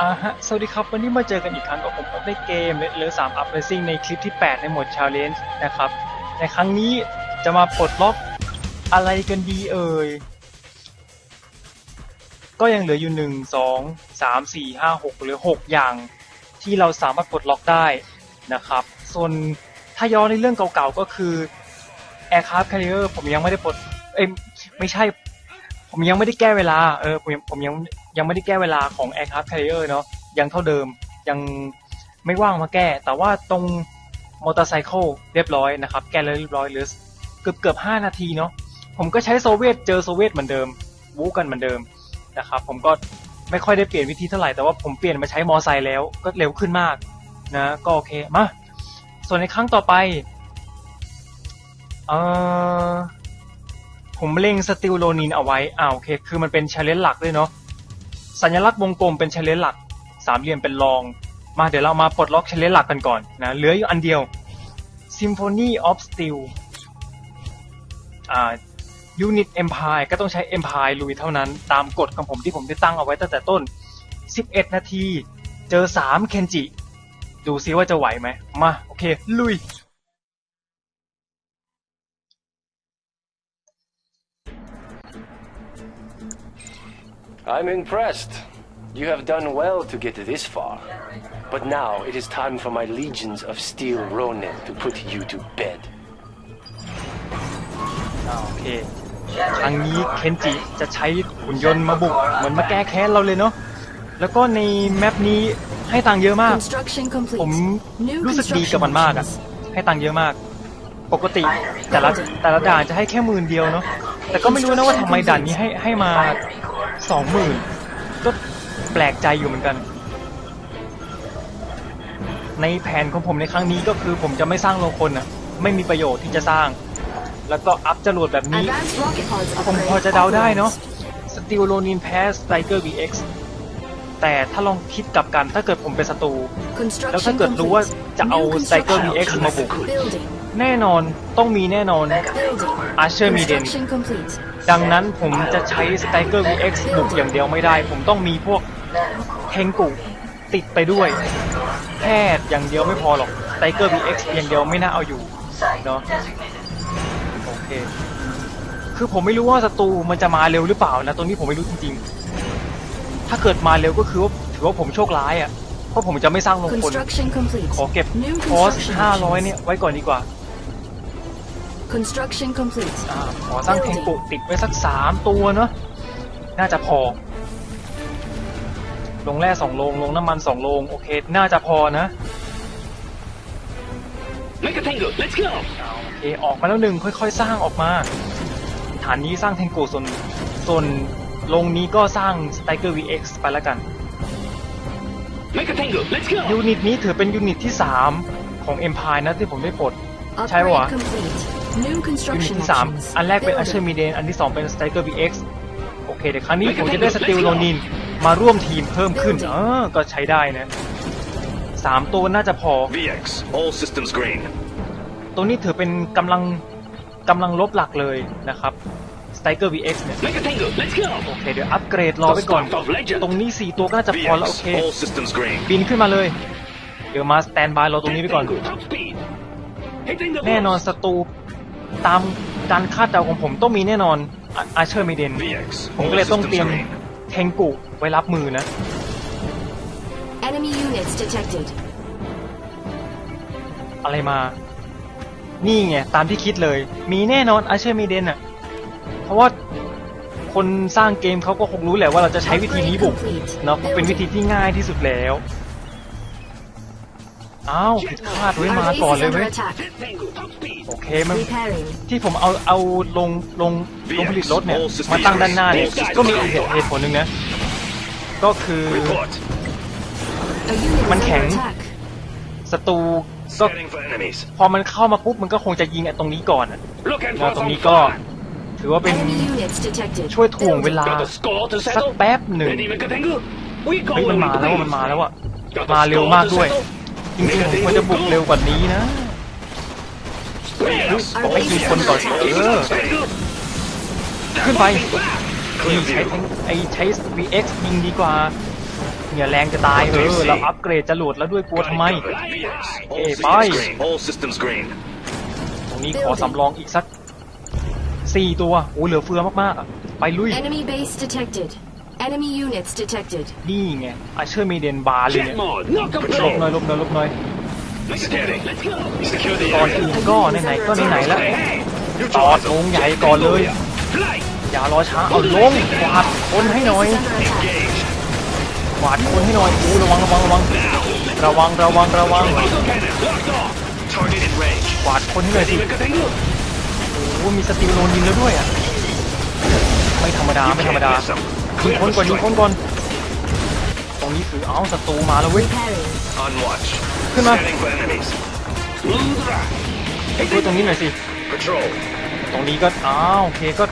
อ่าฮะ สวัสดีครับ วันนี้มาเจอกันอีกครั้งกับผมอัปเดตเกมเลอสามอัพเรซิ่งในคลิปที่ 8 ในหมวด Challenge นะครับ ในครั้งนี้จะมาปลดล็อกอะไรกันดีเอ่ย ก็ยังเหลืออยู่ 1 2 3 4 5 6เหลือ 6 อย่าง ที่เราสามารถปลดล็อกได้นะครับ ส่วนถ้าย้อนในเรื่องเก่าๆก็คือ Aircraft Carrier ผมยังไม่ได้ปลด เอ้ยไม่ใช่ ผมยังไม่ได้แก้เวลา เออผมยังผมยังยังไม่ได้แก้เวลาของ Aircraft Carrier เนาะยังเท่าเดิมยังไม่ว่างมาแก้ แต่ว่าตรงมอเตอร์ไซค์เรียบร้อยนะครับ แก้แล้วเรียบร้อยเหลือเกือบเกือบห้านาทีเนาะผมก็ใช้โซเวียตเจอโซเวียตเหมือนเดิมวูกันเหมือนเดิมนะครับ ผมก็ไม่ค่อยได้เปลี่ยนวิธีเท่าไหร่แต่ว่าผมเปลี่ยนมาใช้มอไซค์แล้วก็เร็วขึ้นมากนะก็โอเคมาส่วนในครั้งต่อไปเออ ผมเล็งสติลโลนินเอาไว้อ่าโอเค คือมันเป็นช l เลนหลักด้วยเนาะ สัญลักษณ์วงกลมเป็นช l เลนหลัก สามเหลี่ยมเป็นรอง มาเดี๋ยวเรามาปลดล็อกช l เลนหลักกันก่อนนะ เหลืออยู่อันเดียว Symphony of Steel อ่า Unit Empire ก็ต้องใช้ Empire ลุยเท่านั้น ตามกฎของผมที่ผมได้ตั้งเอาไว้ตั้งแต่ต้น 11 นาที เจอ 3 เคนจิ ดูซิว่าจะไหวไหม มา โอเค ลุย I'm impressed. You have done well to get this far. But now it is time for my legions of steel Ronin to put you to bed. อ่าโอเคครั้งนี้เคนจิจะใช้หุ่นยนต์มาบุก เหมือนมาแก้แค้นเราเลยเนาะ แล้วก็ในแมปนี้ให้ตังค์เยอะมาก Construction complete. ผม New รู้สึกดีกับมัน construction มากอะ options. ให้ตังค์เยอะมาก ปกติแต่ละแต่ละด่านจะให้แค่หมื่นเดียวเนาะ แต่ก็ไม่รู้นะว่าทำไมด่านนี้ให้ให้มา สองหมื่นก็แปลกใจอยู่เหมือนกัน ในแผนของผมในครั้งนี้ก็คือผมจะไม่สร้างโรงคนอะไม่มีประโยชน์ที่จะสร้าง แล้วก็อัพจรวดแบบนี้ Advanced rocket pods ผม upgrade พอจะเดาได้เนาะ authorized. สติลโลนินแพ้สไตเกอร์ VX แต่ถ้าลองคิดกลับกันถ้าเกิดผมเป็นศัตรู แล้วถ้า Construction เกิดรู้ว่า complete. จะเอา New สไตเกอร์ VX construction มาบุก options. Building. แน่นอนต้องมีแน่นอน Building. Archer Maiden Construction complete. ดั งนั้นผมจะใช้สไตเกอร์ VX บุกอย่างเดียวไม่ได้ ผมต้องมีพวกเทงกุติดไปด้วย แค่อย่างเดียวไม่พอหรอกสไตเกอร์ VX อย่างเดียวไม่น่าเอาอยู่เนาะโอเค คือผมไม่รู้ว่าศัตรูมันจะมาเร็วหรือเปล่านะตรงนี้ผมไม่รู้จริงๆ ถ้าเกิดมาเร็วก็คือว่าถือว่าผมโชคร้ายอะ เพราะผมจะไม่สร้างลงคน Construction complete. ขอเก็บ New คอส construction 500 options. เนี่ยไว้ก่อนดีกว่า Construction complete. อ่าขอสร้างเทงกุติดไว้สักสามตัวเนาะน่าจะพอลงแร่สองโลงลงน้ำมันสองโลงโอเค น่าจะพอนะ Make a tango, let's go! อ่าโอเคออกมาแล้วหนึ่งค่อยๆ สร้างออกมา ฐานนี้สร้างเทงกุส่วนส่วนลงนี้ก็สร้างสไตเกอร์ VX ไปแล้วกัน Make a tango, let's go! ยูนิตนี้ถือเป็นยูนิตที่ 3 ของ Empire นะที่ผมได้ปลด ใช่ปะวะ Upgrade complete. New ยูนิต construction ที่3 options. อันแรกเป็น Asher Building. Maiden อันที่2เป็น Striker VX โอเคเดี๋ยวครั้งนี้ผมจะได้สติลโลนินมาร่วมทีมเพิ่มขึ้นเออก็ใช้ได้นะสามตัวน่าจะพอ VX, all systems green. ตัวนี้ถือเป็นกำลังกำลังลบหลักเลยนะครับ Striker VX เนี่ย Make a tango, let's go! โอเคเดี๋ยวอัปเกรดรอไว้ก่อน The start of legend. ตรงนี้ 4 ตัวก็น่าจะพอแล้วโอ VX, เค all systems green. บินขึ้นมาเลย เดี๋ยวมาสแตนบายรอตรงนี้ไว้ก่อน Tango, top speed. Hitting the แน่นอน boss. ศัตรู ตามการคาดเดาของผมต้องมีแน่นอนอาเชอร์เมเดน VX, ผม all ก็เลยต้องเตรียม systems green. เทงกุไว้รับมือนะ Enemy units detected. อะไรมา นี่ไง ตามที่คิดเลย มีแน่นอนอาเชอร์เมเดนอะ เพราะว่าคนสร้างเกมเขาก็คงรู้แหละว่าเราจะใช้วิธีนี้บุกเนาะเพราะเป็นวิธีที่ง่ายที่สุดแล้ว อ้าวผิดคาดไว้ Our มา base ก่อน is เลย under เว้ย attack. Tango, top speed. โอเคมัน Repairing. ที่ผมเอาเอาลงลงลงผลิตรถเนี่ยมาตั้งด้านหน้าเนี่ยก็มีเหตุเหตุผลหนึ่งนะก็คือ Report. A unit is Man under kheng. attack. ศัตรูก็ Scanning for enemies. พอมันเข้ามาปุ๊บมันก็คงจะยิงไอ้ตรงนี้ก่อนอะ Looking แล้ว for ตรง some นี้ก็ fun. ถือว่าเป็น Enemy units detected. ช่วยถ่วงเวลา Got a score to สัก settle? แป๊บหนึ่ง Ready, make a tango? We เฮ้ย go มัน in มา with แล้ว the มันมา pace. แล้วอะ Got a มาเร็ว score มาก to ด้วย settle? จริงๆผมควรจะบุกเร็วกว่านี้นะ VX, บอกให้ยิงคนก่อนเออขึ้นไปนี่ใช้ทั้งไอใช้ VX ยิงดีกว่าเนี่ยแรงจะตายเออเราอัปเกรดจรวดแล้วด้วยกลัวทำไม Covered. VX. All Hey, systems bye. green. All systems green. ตรงนี้ขอสำรองอีกสักสี่ตัวโอ้เหลือเฟือมากๆอะไปลุย Enemy base detected. Enemy units detected. นี่ไงอาเชอร์มีเดนบาร์เลยเนี่ย mod, knock หลบหน่อยหลบหน่อยหลบหน่อย Scanning. Secure the ก่อน area. อื่นก็ไหนๆก็ไหนๆแล้วตอด Neutralize ว them. งใหญ่ก่อนเลยอย่ารอช้าเอาลงกวาดคนให้หน่อย Base is under attack. Engaged. กวาดคนให้หน่อยอู้ระวังระวังระวัง ระวังระวังระวัง Cannon locked off. Target in range. กวาดคนให้หน่อยสิโอ้มีสติลโนนยิงแล้วด้วยอะ ไม่ธรรมดา You ไม่ธรรม can't ดา miss them. ยิง Clear คน for ก่อนยิงคน strike. ก่อนตรงนี้คือเอ้าศัตรูมาแล้วเว้ย Repairing. On watch. ขึ้นมา Scanning for enemies. ช่วยตรงนี้หน่อยสิ Patrol. ตรงนี้ก็อ้าวโอเคก็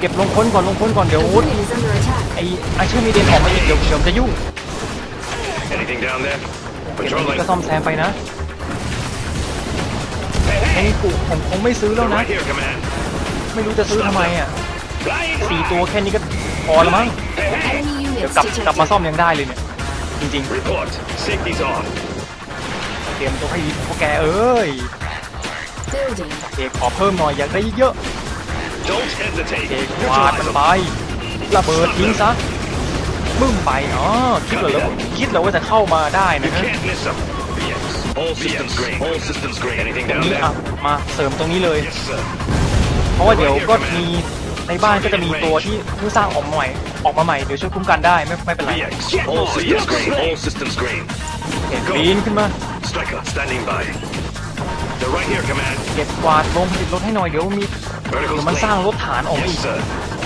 เก็บลงค้นก่อนลงค้นก่อนเดี๋ยว A unit is under attack. ไอ้ไอ้เชื่อมีเดนออกมาอีกเดี๋ยวเดี๋ยวจะยุ่ง Anything down there? เก็บตรงนี้ Patrolling. ก็ซ่อมแซมไปนะไอ้กูผมคงไม่ซื้อแล้ว They're นะ right here, command. ไม่รู้จะซื้อทำไมอะสี่ตัวแค่นี้ก็ พอแล้วมั้ง Enemy เดี๋ยว units กลับกลับมา detected. ซ่อมยังได้เลยเนี่ยจริง Report. Safety's off. ๆเตรียมตัวให้ดีพวกแกเอ้ย Building. โอเคขอเพิ่มหน่อยอยากได้เยอะ Don't โอ hesitate. เคกวาด Neutralize มัน them. ไประเบิดทิ้งซะบึ้มไปอ๋อคิดเหรอแล้วคิดเหรอว่าจะเข้ามาได้ You นะฮะ can't miss them. VX. All systems green. All systems green. Anything ตรง down นี้ there? อะมาเสริมตรงนี้เลย Yes, sir. เพราะว่าเดี๋ยวก็มี ในบ้านก็จะมีตัวที่เพิ่งสร้างออกมาใหม่ออกมาใหม่เดี๋ยวช่วยคุ้มกันได้ไม่ไม่เป็นไร VX. All systems green. All systems green. โอเคปีนขึ้นมา Striker, standing by. They're right here, command. เก็บกวาดลงผลิตรถให้หน่อยเดี๋ยวมีเดี๋ยว Verticals มันสร้าง clean. รถฐานออกมา Yes, อีก sir.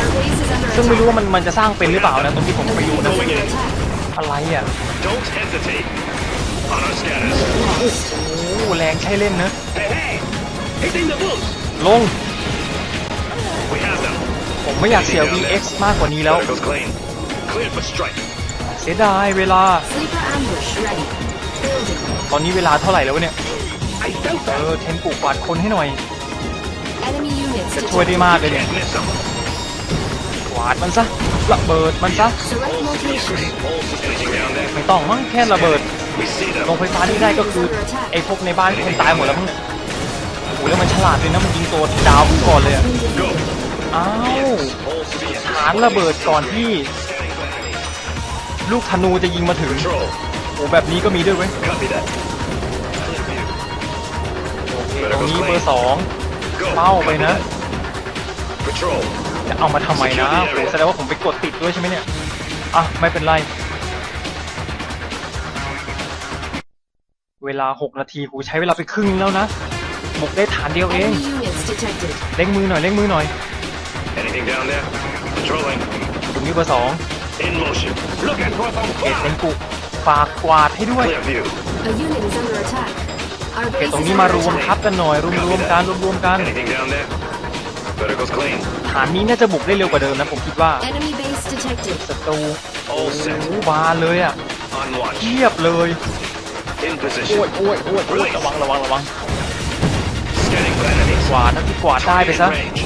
Our base is under ซึ่งไม่รู้ attack. ว่ามันมันจะสร้างเป็นหรือเปล่านะตรงที่ผมไปดูนะ Under attack. อะไรอะ Don't hesitate. On our scanners. โอ้แรงใช่เล่นนะ Hey, hey! Hitting the boost! ลง We have them. ผมไม่อยากเสีย VX มากกว่านี้แล้ว Verticals clean. Clear for strike. เสียดายเวลา Sleeper ambush ready. Building. ตอนนี้เวลาเท่าไหร่แล้ววะเนี่ยเออเทนปุกวาดคนให้หน่อย Enemy units จะช่วยได้ detected. มากเลยเนี่ย Can't miss them. กวาดมันซะระเบิดมันซะ Select location. All systems anything down there? ไม่ต้องมั้งแค่ระเบิด We see โรง them. ไฟฟ้าที่ได้ก็คือไอ้พวกในบ้านคงตายหมดแล้วมั้งเนี่ยโอ้โหแล้วมันฉลาดเลยนะมันยิงตัวดาวก่อนเลยอะ Go. อ้าวฐานระเบิดก่อนที่ ลูกธนูจะยิงมาถึง โอ้แบบนี้ก็มีด้วยเว้ย ตรงนี้เบอร์สองเป้าไปนะ จะเอามาทำไมนะโอ้แสดงว่าผมไปกดติดด้วยใช่ไหมเนี่ย อะ ไม่เป็นไร เวลา 6 นาทีกูใช้เวลาไปครึ่งแล้วนะบุกได้ฐานเดียวเอง เล่งมือหน่อย เล่งมือหน่อย down there? Patrolling. ตรงนี้เบอร์สอง In motion. Look at what's on เกตเล่งกุฝากกวาดให้ด้วย Clear view. A unit is under attack. Our เกต base ตรง is นี้มา under รวม attack. ทับกันหน่อย รวมรวมกันรวมรวมกัน Anything down there? Verticals clean. ฐานนี้น่าจะบุกได้เร็วกว่าเดิมนะ ผมคิดว่า Enemy base detected. ศัตรู All โอ้ set. โหบานเลยอะ On watch. เทียบเลย In โอ้ย position. โอ้ยโอ้ยโอ้ยระวังระวังระวัง Scanning for enemies. กวาดนะที่กวาดได้ไป In ซะ range.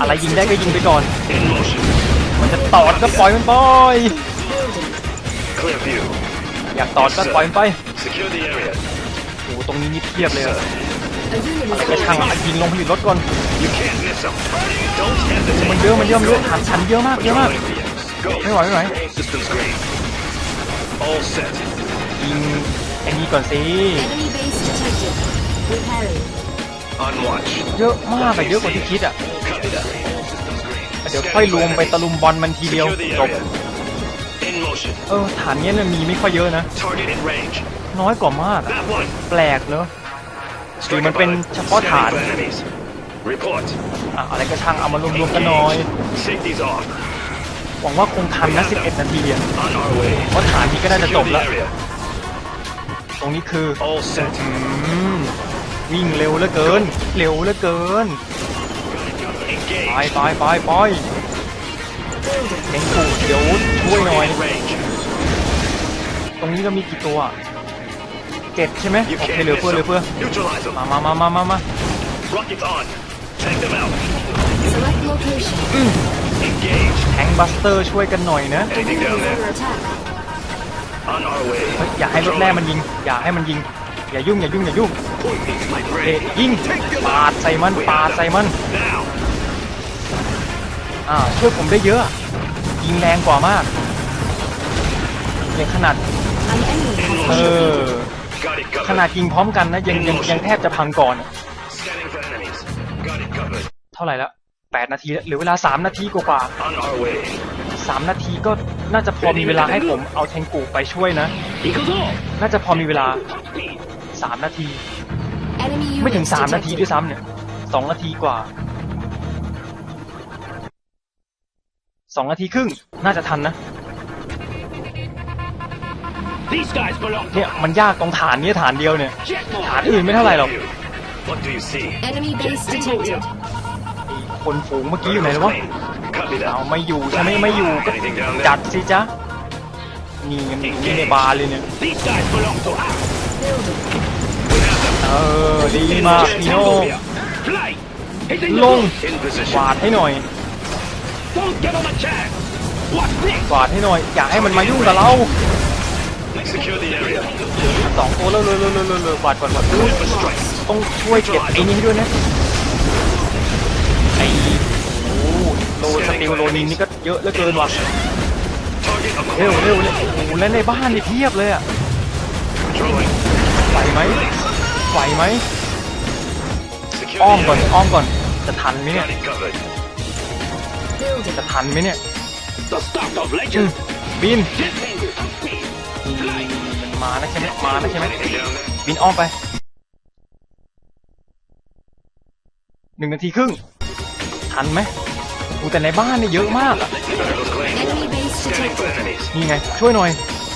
อะไรยิงได้ก็ยิงไปก่อน มันจะตอดก็ปล่อยมันไป อยากตอดก็ปล่อยมันไปโอ้ตรงนี้นี่เพียบเลยอะอะไรก็ช่างมันยิงลงผลิตรถก่อน มันเยอะมันเยอะมันเยอะหันหันเยอะมากเยอะมากไม่ไหวไม่ไหวยิงไอ้นี้ก่อนสิ เยอะมากอะเยอะกว่าที่คิดอะ Copy that. All systems green. เดี๋ยวค่อยรวมไปตะลุมบอลมันทีเดียว Secure the จบ area. In motion. เออฐานเนี้ยเนี่ยมีไม่ค่อยเยอะนะ Target in range. น้อยกว่ามากอะ That one. แปลกเนอะหรือมัน Striker เป็น by. เฉพาะฐาน Scanning for enemies. Report. อะอะไรก็ช่างเอามารวมๆกันหน่อย Safety's off. หวังว่าคงทันนะ 11 นาทีอะ On our way. เพราะฐานนี้ก็น่าจะจ Secure บ the แล้ว area. ตรงนี้คือ All set. อืม วิ่งเร็วเหลือเกิน เร็วเหลือเกินไป Engage. ไปไปไปเอ็งกูเดี๋ยวช่วยหน่อย Target in range. ตรงนี้เรามีกี่ตัวเจ็ดใช่ไหม You โอเค can't เหลือ miss เฟือเหลือ them. เฟือ Neutralize มา them. มามามามามา Rockets on. Take them out. Select location. Engage. แทงบัสเตอร์ช่วยกันหน่อยนะ The unit is under attack. On our way. เฮ้ยอย่าให้รถแร่มันยิง อย่าให้มันยิง อย่ายุ่งอย่ายุ่งอย่ายุ่งเอ๊ะยิงปาดใส่มันปาดใส่มันอ่าช่วยผมได้เยอะยิงแรงกว่ามากเนี่ยขนาดเออขนาดยิงพร้อมกันนะยังยังยังแทบจะพังก่อน เท่าไหร่ละแปดนาทีแล้วหรือเวลาสามนาทีกว่าสามนาทีก็น่าจะพอมีเวลาให้ผมเอาแทงกูไปช่วยนะ น่าจะพอมีเวลา สามนาที enemy ไม่ถึง units สามนาทีด้วย detected. ซ้ำเนี่ยสองนาทีกว่าสองนาทีครึ่งน่าจะทันนะ These guys belong เนี่ยมันยากตรงฐานเนี้ฐานเดียวเนี่ย Jetmore. ฐานอื่นไม่เท่าไหร่หรอก What do you see? Enemy base detected. คนฝูงเมื่อกี้อยู่ไหนแล้ววะ Copy เอา that. ไม่อยู่ใช่ไหมไม่อยู่ก็ Anything down there? จัดสิจ๊ะนี่มันอยู่นี่ในบาร์เลยเนี่ย These guys belong to us. Building. เออดีมากพี่โน่ Fly. Hitting ล the ง roof. In ก position. วาดให้หน่อย Don't give them a chance. What's this? กวาดให้หน่อย อย่าให้มันมายุ่งกับเรา Secure the area. สองตัวแล้วเลยเลยเลยเลยเลยกวาดกวาดกวาด Wait for strike. ต้องช่วยเก็บไอ้นี่ให้ด้วยนะไอ้โอ้โหโลสติลโลนินนี่ก็เยอะเหลือเกินว่ะ Target เร็ว acquired. เร็วเร็วโอ้โหและในบ้านนี่เพียบเลยอะ Controlling. ไหวไหมไหวไหม Secure อ้อม the ก่อน area. อ้อมก่อนจะทันไหมเนี่ย Got it covered. Building. จะทันไหมเนี่ย The start of อืม legend. บิน Get angry. Speed. มันมานะใช่ไหมมานะใช่ไหม Anything down there? บินอ้อมไปหนึ่งนาทีครึ่งทันไหมอูแต่ในบ้านเนี่ยเยอะมากอะ Medical claim. Enemy base Scanning for detected. enemies. นี่ไงช่วยหน่อย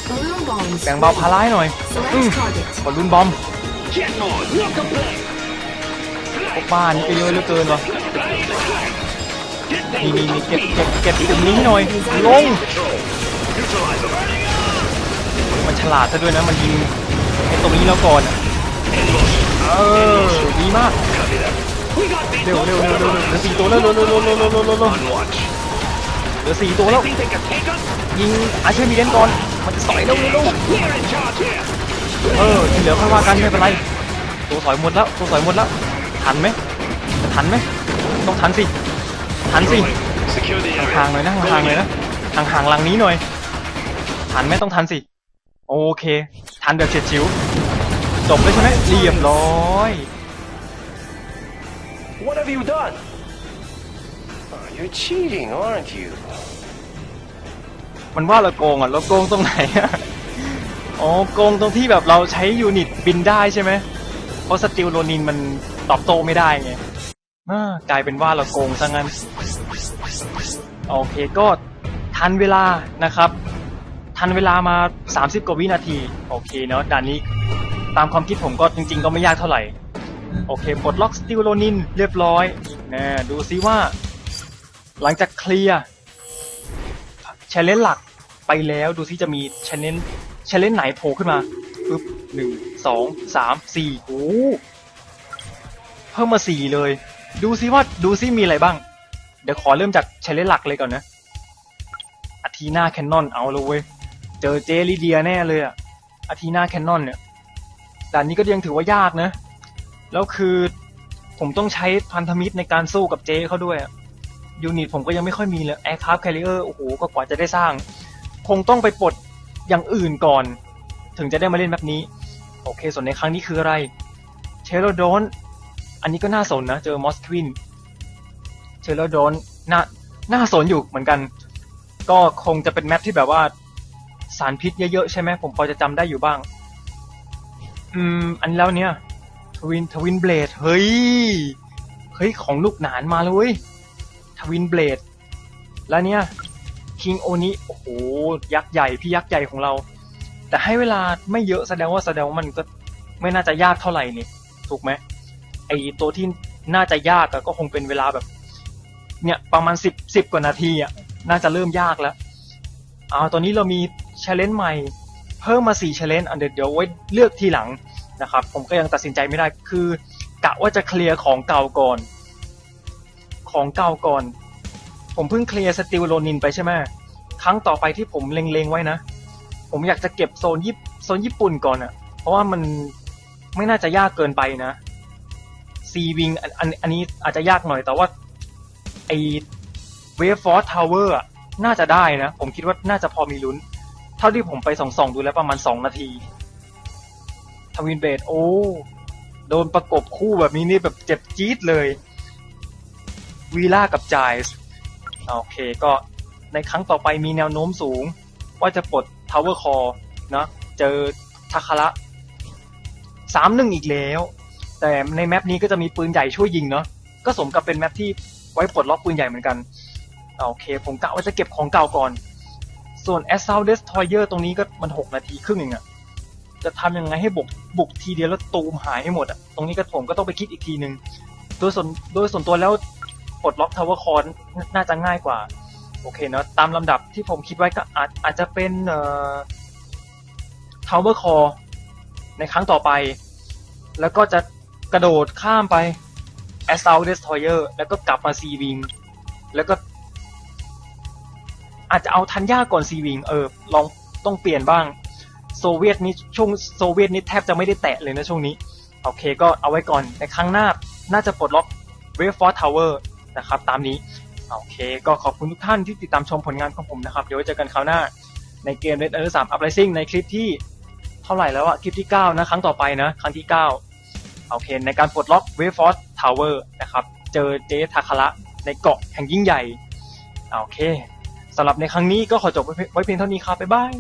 Balloon bombs. แบ่งเบาภาระให้หน่อยอืม Select target. บอลลูนบอม Jetmore. No complaint. พวกบ้านนี่ก็เยอะเหลือเกินว่ะ Get นี่ angry. นี่นี่เก็บ Speed. เก็บเก็บจุดนี้ให้หน่อยลง Control. Neutralize them. มันฉลาดซะด้วยนะมันยิงไอ้ตรงนี้แล้วก่อนอะ In motion. เออดีมาก Copy that. We got these เร็ว guys เร็วเร็ว covered. เร็วเร็วเหลือสี่ตัวแล้วเร็วเร็วเร็วเร็วเร็วเร็ว เหลือสี่ตัวแล้ว ยิงอาเชมีเดนก่อน มันจะสอยเร็วเร็วเร็ว We're in charge here. เออที่เหลือค่อยว่ากันไม่เป็นไร ตัวสอยหมดแล้ว ตัวสอยหมดแล้ว ทันไหมทันไหมต้องทันสิ ทันสิห่างๆหน่อยนะห่างๆหน่อยนะห่างๆหลังนี้หน่อย ทันไหมต้องทันสิ โอเค ทันแบบเฉียดฉิว จบเลยใช่ไหมเรียบร้อย What have you done? You're cheating, aren't you? มันว่าเราโกงอะเราโกงตรงไหนอะอ๋อโกงตรงที่แบบเราใช้ยูนิตบินได้ใช่ไหมเพราะสติลโลนินมันตอบโต้ไม่ได้ไงอ่ากลายเป็นว่าเราโกงซะงั้น โอเคก็ทันเวลานะครับ ทันเวลามา 30 กว่าวินาที โอเคเนาะด่านนี้ตามความคิดผมก็จริง ๆ ก็ไม่ยากเท่าไหร่ โอเคปลดล็อกสติลโลนินเรียบร้อยนะดูซิว่า หลังจากเคลียร์ชเลนหลักไปแล้วดูซิจะมีชเลนชเลนไหนโผล่ขึ้นมาปึ๊บหนึ่งสองสามสี่โอ้เพิ่มมาสี่เลย ดูซิว่าดูซิมีอะไรบ้าง เดี๋ยวขอเริ่มจากชเลนหลักเลยก่อนนะอาทีนาแคนนอนเอาเลยเว้ยเจอเจลิเดียแน่เลยอะอาทีนาแคนนอนเนี่ยด่านนี้ก็ยังถือว่ายากนะ แล้วคือผมต้องใช้พันธมิตรในการสู้กับเจเขาด้วยอะ ยูนิตผมก็ยังไม่ค่อยมีเลยแอร์คราฟแคริเออร์โอ้โหก็กว่าจะได้สร้าง คงต้องไปปลดอย่างอื่นก่อน ถึงจะได้มาเล่นแบบนี้ โอเค ส่วนในครั้งนี้คืออะไรเชโรโดนอันนี้ก็น่าสนนะ เจอมอสควินเชโรโดนน่าน่าสนอยู่เหมือนกัน ก็คงจะเป็นแมปที่แบบว่าสารพิษเยอะๆใช่ไหมผมพอจะจำได้อยู่บ้าง อืม อันแล้วเนี่ยทวินทวินเบลดเฮ้ย เฮ้ย ของลูกหนานมาเลย้ย ทวินเบลดแล้วเนี่ยคิงโอนิโอ้โหยักษ์ใหญ่พี่ยักษ์ใหญ่ของเรา แต่ให้เวลาไม่เยอะแสดงว่าแสดงว่ามันก็ไม่น่าจะยากเท่าไหร่นี่ถูกไหมไอตัวที่น่าจะยากก็คงเป็นเวลาแบบ เนี่ยประมาณสิบสิบกว่านาทีอะน่าจะเริ่มยากแล้วเอาตอนนี้เรามีเช l เลนใหม่เพิ่มมาสี่เช l เลนอันเดี๋ยวเดี๋ยวไว้เลือกทีหลังนะครับ ผมก็ยังตัดสินใจไม่ได้คือกะว่าจะเคลียร์ของเก่าก่อน ของเก่าก่อน ผมเพิ่งเคลียร์สติลโลนินไปใช่ไหมครั้งต่อไปที่ผมเล็งๆไว้นะ ผมอยากจะเก็บโซนญี่โซนญี่ปุ่นก่อนอะเพราะว่ามันไม่น่าจะยากเกินไปนะซีวิงอันอันอันนี้อาจจะยากหน่อยแต่ว่าไอเวฟฟอร์ทาวเวอร์น่าจะได้นะ ผมคิดว่าน่าจะพอมีลุ้น เท่าที่ผมไปส่องๆดูแล้วประมาณสองนาทีทวินเบดโอ้ โดนประกบคู่แบบนี้นี่แบบเจ็บจี๊ดเลย วีล่ากับจายส์โอเคก็ในครั้งต่อไปมีแนวโน้มสูง ว่าจะปลดทาวเวอร์คอร์นะเจอทาคาระสามหนึ่งอีกแล้ว แต่ในแมปนี้ก็จะมีปืนใหญ่ช่วยยิงเนาะก็สมกับเป็นแมปที่ไว้ปลดล็อกปืนใหญ่เหมือนกันโอเค ผมกะว่าจะเก็บของเก่าก่อน ส่วน Assault Destroyer ตรงนี้ก็มัน6นาทีครึ่งเองอะจะทำยังไงให้บุกบุกทีเดียวแล้วตูมหายให้หมดอะตรงนี้ก็ผมก็ต้องไปคิดอีกทีนึงโดยส่วนโดยส่วนตัวแล้ว ปลดล็อก Tower Core น่าจะง่ายกว่า โอเคเนาะตามลำดับที่ผมคิดไว้ก็อาจอาจจะเป็นเอ่อ Tower Core ในครั้งต่อไป แล้วก็จะกระโดดข้ามไป Assault Destroyer แล้วก็กลับมา Sea Wing แล้วก็อาจจะเอาทันยาก่อน Sea Wing เออ ลองต้องเปลี่ยนบ้าง โซเวียตนี่ช่วงโซเวียตนี่แทบจะไม่ได้แตะเลยนะช่วงนี้ โอเคก็เอาไว้ก่อน ในครั้งหน้าน่าจะปลดล็อก w a v e f o r c e Tower นะครับ ตามนี้โอเค ก็ขอบคุณทุกท่านที่ติดตามชมผลงานของผมนะครับ เดี๋ยวไว้เจอกันคราวหน้าในเกม Red Alert 3 Uprising ในคลิปที่เท่าไหร่แล้วอะคลิปที่ 9 นะ ครั้งต่อไปนะ ครั้งที่ 9 โอเค ในการปลดล็อก w a v e f o r c e Tower นะครับ เจอเจทาคาระในเกาะแห่งยิ่งใหญ่ โอเคสำหรับในครั้งนี้ก็ขอจบไว้เพียงเท่านี้ครับ บ๊ายบาย